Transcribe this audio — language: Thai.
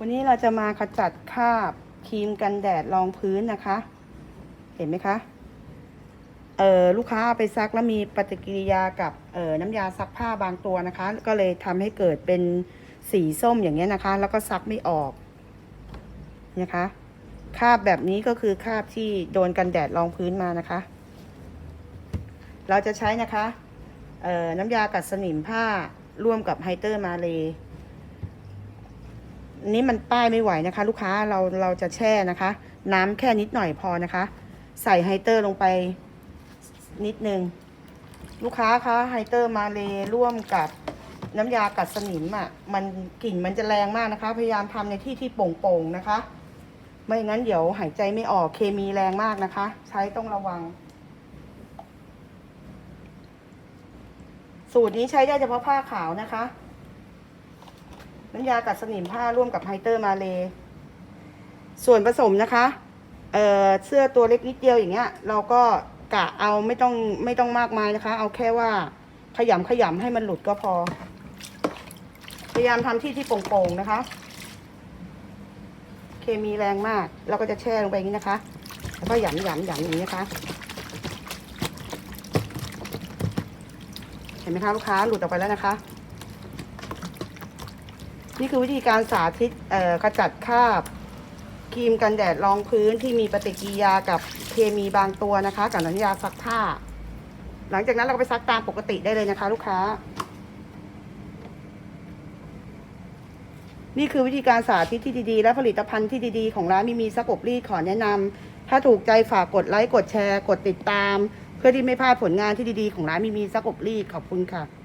วันนี้เราจะมาขจัดคราบครีมกันแดดรองพื้นนะคะ เห็นไหมคะ เออลูกค้าเอาไปซักแล้วมีปฏิกิริยากับเออน้ำยาซักผ้าบางตัวนะคะ ก็เลยทำให้เกิดเป็นสีส้มอย่างเงี้ยนะคะ แล้วก็ซักไม่ออกนะคะคราบแบบนี้ก็คือคราบที่โดนกันแดดรองพื้นมานะคะ เราจะใช้นะคะเออน้ำยากัดสนิมผ้าร่วมกับไฮเตอร์มาเลย นี้มันป้ายไม่ไหวนะคะ ลูกค้าเราเราจะแช่นะคะ น้ำแค่นิดหน่อยพอนะคะ ใส่ไฮเตอร์ลงไปนิดนึง ลูกค้าคะไฮเตอร์มาเลร่วมกับน้ำยากัดสนิมอะ่ะ มันกลิ่นมันจะแรงมากนะคะ พยายามทำในที่ที่โป่งๆนะคะ ไม่งั้นเดี๋ยวหายใจไม่ออกเคมีแรงมากนะคะ ใช้ต้องระวัง สูตรนี้ใช้ได้เฉพาะผ้าขาวนะคะ น้ำยากัดสนิมผ้าร่วมกับไฮเตอร์มาเลส่วนผสมนะคะเอ่อเสื้อตัวเล็กนิดเดียวอย่างเงี้ย เราก็กะเอาไม่ต้องไม่ต้องมากมายนะคะ เอาแค่ว่าขยำขยำให้มันหลุดก็พอ พยายามทำที่ที่โป่งๆนะคะ เคมีแรงมาก เราก็จะแช่ลงไปอย่างนี้นะคะ แล้วก็หยำหยำหยำอย่างนี้นะคะ เห็นไหมคะลูกค้าหลุดออกไปแล้วนะคะ นี่คือวิธีการสาธิตขจัดคราบครีมกันแดดรองพื้นที่มีปฏิกิริยากับเคมีบางตัวนะคะ กับน้ำยาซักผ้า หลังจากนั้นเราก็ไปซักตามปกติได้เลยนะคะ ลูกค้า นี่คือวิธีการสาธิตที่ดีๆ และผลิตภัณฑ์ที่ดีๆ ของร้านมีมีซักอบรีดขอแนะนำถ้าถูกใจฝากกดไลค์กดแชร์ กดติดตาม เพื่อที่ไม่พลาดผลงานที่ดีๆ ของร้านมีมีซักอบรีดขอบคุณค่ะ